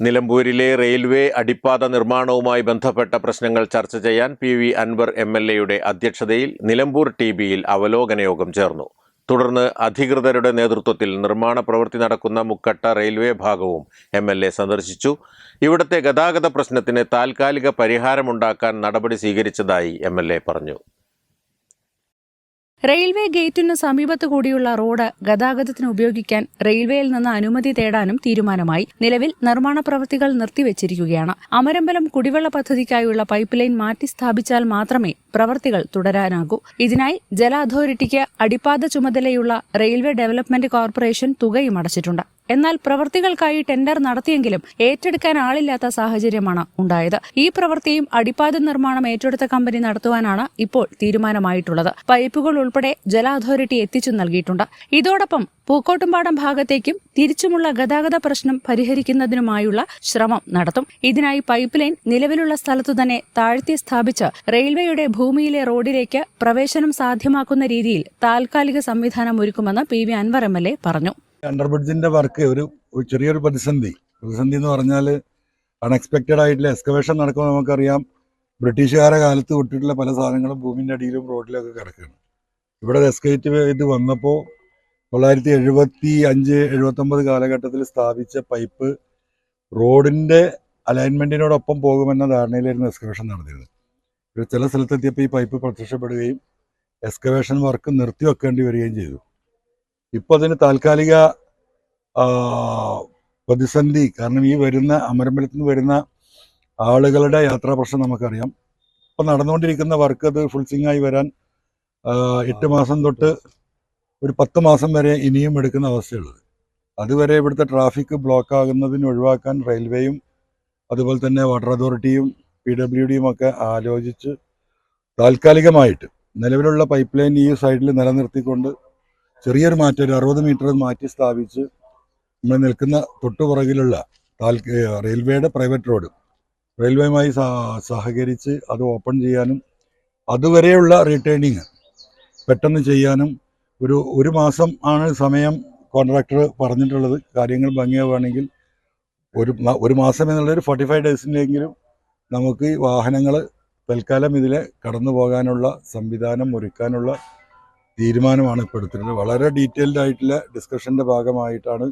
നിലമ്പൂരിലെ റെയിൽവേ അടിപ്പാത നിർമ്മാണവുമായി ബന്ധപ്പെട്ട പ്രശ്നങ്ങൾ ചർച്ച ചെയ്യാൻ P V Anwar M L എയുടെ അധ്യക്ഷതയിൽ നിലമ്പൂർ ടി ബിയിൽ അവലോകന യോഗം ചേർന്നു. തുടർന്ന് അധികൃതരുടെ നേതൃത്വത്തിൽ നിർമ്മാണ പ്രവൃത്തി നടക്കുന്ന മുക്കട്ട റെയിൽവേ ഭാഗവും എം എൽ എ സന്ദർശിച്ചു. ഇവിടുത്തെ ഗതാഗത പ്രശ്നത്തിന് താൽക്കാലിക പരിഹാരമുണ്ടാക്കാൻ നടപടി സ്വീകരിച്ചതായി എം എൽ എ പറഞ്ഞു. റെയിൽവേ ഗേറ്റിന് സമീപത്തു കൂടിയുള്ള റോഡ് ഗതാഗതത്തിന് ഉപയോഗിക്കാൻ റെയിൽവേയിൽ നിന്ന് അനുമതി തേടാനും തീരുമാനമായി. നിലവിൽ നിർമ്മാണ പ്രവൃത്തികൾ നിർത്തിവച്ചിരിക്കുകയാണ്. അമരമ്പലം കുടിവെള്ള പദ്ധതിക്കായുള്ള പൈപ്പ് ലൈൻ മാറ്റി സ്ഥാപിച്ചാൽ മാത്രമേ പ്രവൃത്തികൾ തുടരാനാകൂ. ഇതിനായി ജല അതോറിറ്റിക്ക് അടിപ്പാത ചുമതലയുള്ള റെയിൽവേ ഡെവലപ്മെന്റ് കോർപ്പറേഷൻ തുകയും അടച്ചിട്ടുണ്ട്. എന്നാൽ പ്രവൃത്തികൾക്കായി ടെൻഡർ നടത്തിയെങ്കിലും ഏറ്റെടുക്കാൻ ആളില്ലാത്ത സാഹചര്യമാണ് ഉണ്ടായത്. ഈ പ്രവൃത്തിയും അടിപ്പാത നിർമ്മാണം ഏറ്റെടുത്ത കമ്പനി നടത്തുവാനാണ് ഇപ്പോൾ തീരുമാനമായിട്ടുള്ളത്. പൈപ്പുകൾ ഉൾപ്പെടെ ജല അതോറിറ്റി എത്തിച്ചു നൽകിയിട്ടുണ്ട്. ഇതോടൊപ്പം പൂക്കോട്ടുംപാടം ഭാഗത്തേക്കും തിരിച്ചുമുള്ള ഗതാഗത പ്രശ്നം പരിഹരിക്കുന്നതിനുമായുള്ള ശ്രമം നടത്തും. ഇതിനായി പൈപ്പ് ലൈൻ നിലവിലുള്ള സ്ഥലത്തു തന്നെ താഴ്ത്തി സ്ഥാപിച്ച് റെയിൽവേയുടെ ഭൂമിയിലെ റോഡിലേക്ക് പ്രവേശനം സാധ്യമാക്കുന്ന രീതിയിൽ താൽക്കാലിക സംവിധാനം ഒരുക്കുമെന്ന് P V Anwar M L A പറഞ്ഞു. അണ്ടർ ബ്രിഡ്ജിന്റെ വർക്ക് ഒരു ചെറിയൊരു പ്രതിസന്ധി. പ്രതിസന്ധി എന്ന് പറഞ്ഞാൽ അൺഎക്സ്പെക്റ്റഡ് ആയിട്ടുള്ള എക്സ്കവേഷൻ നടക്കുമ്പോൾ നമുക്കറിയാം ബ്രിട്ടീഷുകാരെ കാലത്ത് വിട്ടിട്ടുള്ള പല സാധനങ്ങളും ഭൂമിന്റെ അടിയിലും റോഡിലൊക്കെ കിടക്കുകയാണ്. ഇവിടെ എസ്കേറ്റ് ഇത് വന്നപ്പോൾ തൊള്ളായിരത്തി എഴുപത്തി അഞ്ച് എഴുപത്തൊമ്പത് കാലഘട്ടത്തിൽ സ്ഥാപിച്ച പൈപ്പ് റോഡിന്റെ അലൈൻമെന്റിനോടൊപ്പം പോകുമെന്ന ധാരണയിലായിരുന്നു എക്സ്കവേഷൻ നടത്തിയത് ഒരു ചില സ്ഥലത്തെത്തിയപ്പോൾ ഈ പൈപ്പ് പ്രത്യക്ഷപ്പെടുകയും എക്സ്കവേഷൻ വർക്ക് നിർത്തിവെക്കേണ്ടി വരികയും ചെയ്തു. ഇപ്പോൾ അതിന് താൽക്കാലിക പ്രതിസന്ധി കാരണം ഈ വരുന്ന അമരമ്പലത്തിൽ നിന്ന് വരുന്ന ആളുകളുടെ യാത്രാ പ്രശ്നം നമുക്കറിയാം. ഇപ്പം നടന്നുകൊണ്ടിരിക്കുന്ന വർക്ക് അത് ഫുൾ ആയി വരാൻ എട്ട് മാസം തൊട്ട് ഒരു പത്ത് മാസം വരെ ഇനിയും എടുക്കുന്ന അവസ്ഥയുള്ളത്. അതുവരെ ഇവിടുത്തെ ട്രാഫിക് ബ്ലോക്ക് ആകുന്നതിന് ഒഴിവാക്കാൻ റെയിൽവേയും അതുപോലെ തന്നെ വാട്ടർ അതോറിറ്റിയും പി ഡബ്ല്യു ഡിയും ഒക്കെ ആലോചിച്ച് താൽക്കാലികമായിട്ട് നിലവിലുള്ള പൈപ്പ് ലൈൻ ഈ സൈഡിൽ നിലനിർത്തിക്കൊണ്ട് ചെറിയൊരു മാറ്റം ഒരു അറുപത് മീറ്റർ മാറ്റി സ്ഥാപിച്ച് നമ്മൾ നിൽക്കുന്ന തൊട്ടുപുറകിലുള്ള റെയിൽവേയുടെ പ്രൈവറ്റ് റോഡ്. റെയിൽവേയുമായി സഹ- സഹകരിച്ച് അത് ഓപ്പൺ ചെയ്യാനും അതുവരെയുള്ള റിട്ടേണിങ് പെട്ടെന്ന് ചെയ്യാനും ഒരു ഒരു മാസം ആണ് സമയം കോൺട്രാക്ടർ പറഞ്ഞിട്ടുള്ളത്. കാര്യങ്ങൾ ഭംഗിയാവുകയാണെങ്കിൽ ഒരു ഒരു മാസം എന്നുള്ളൊരു ഫോർട്ടി ഫൈവ് ഡേയ്സിന്റെയെങ്കിലും നമുക്ക് ഈ വാഹനങ്ങൾ തൽക്കാലം ഇതിലെ കടന്നു പോകാനുള്ള സംവിധാനം ഒരുക്കാനുള്ള തീരുമാനമാണ് ഇപ്പോൾ എടുത്തിട്ടുള്ളത് വളരെ ഡീറ്റെയിൽഡ് ആയിട്ടുള്ള ഡിസ്കഷന്റെ ഭാഗമായിട്ടാണ്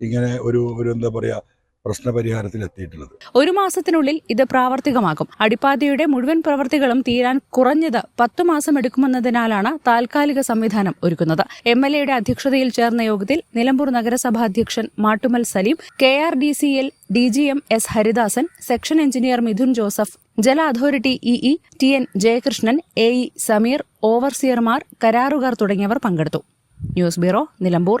ഇങ്ങനെ ഒരു ഒരു എന്താ പറയുക പ്രശ്നപരിഹാരത്തിൽ എത്തിയിട്ടുള്ളത് ഒരു മാസത്തിനുള്ളിൽ ഇത് പ്രാവർത്തികമാകും അടിപ്പാതയുടെ മുഴുവൻ പ്രവർത്തികളും തീരാൻ കുറഞ്ഞത് പത്തു മാസം എടുക്കുമെന്നതിനാലാണ് താൽക്കാലിക സംവിധാനം ഒരുക്കുന്നത്. എം എൽ എയുടെ അധ്യക്ഷതയിൽ ചേർന്ന യോഗത്തിൽ നിലമ്പൂർ നഗരസഭാ അധ്യക്ഷൻ Mattummal Saleem K R D C L D G M S Haridasan section engineer Mithun Joseph ജല authority EE T N Jayakrishnan A E Sameer ഓവർസിയർമാർ കരാറുകാർ തുടങ്ങിയവർ പങ്കെടുത്തു. News bureau Nilambur.